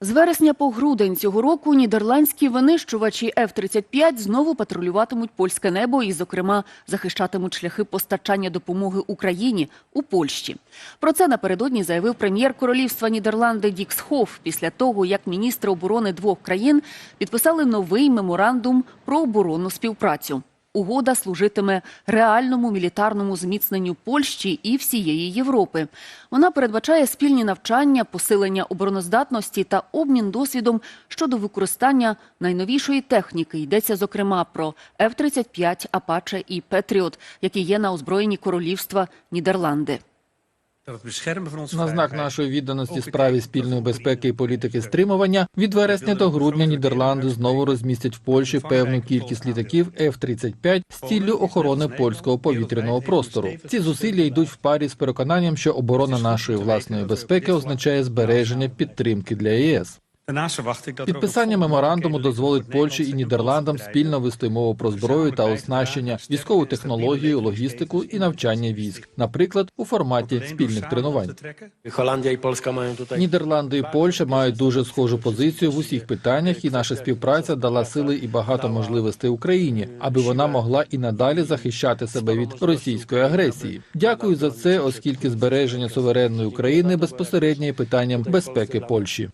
З вересня по грудень цього року нідерландські винищувачі F-35 знову патрулюватимуть польське небо і, зокрема, захищатимуть шляхи постачання допомоги Україні у Польщі. Про це напередодні заявив прем'єр королівства Нідерланди Дікс Хофф після того, як міністри оборони двох країн підписали новий меморандум про оборонну співпрацю. Угода служитиме реальному мілітарному зміцненню Польщі і всієї Європи. Вона передбачає спільні навчання, посилення обороноздатності та обмін досвідом щодо використання найновішої техніки. Йдеться зокрема про F-35, Apache і Patriot, які є на озброєнні королівства Нідерланди. На знак нашої відданості справі спільної безпеки і політики стримування від вересня до грудня Нідерланди знову розмістять в Польщі певну кількість літаків F-35 з ціллю охорони польського повітряного простору. Ці зусилля йдуть в парі з переконанням, що оборона нашої власної безпеки означає збереження підтримки для ЄС. Підписання меморандуму дозволить Польщі і Нідерландам спільно вести мову про зброю та оснащення, військову технологію, логістику і навчання військ, наприклад, у форматі спільних тренувань. Нідерланди і Польща мають дуже схожу позицію в усіх питаннях, і наша співпраця дала сили і багато можливостей Україні, аби вона могла і надалі захищати себе від російської агресії. Дякую за це, оскільки збереження суверенної України безпосередньо є питанням безпеки Польщі.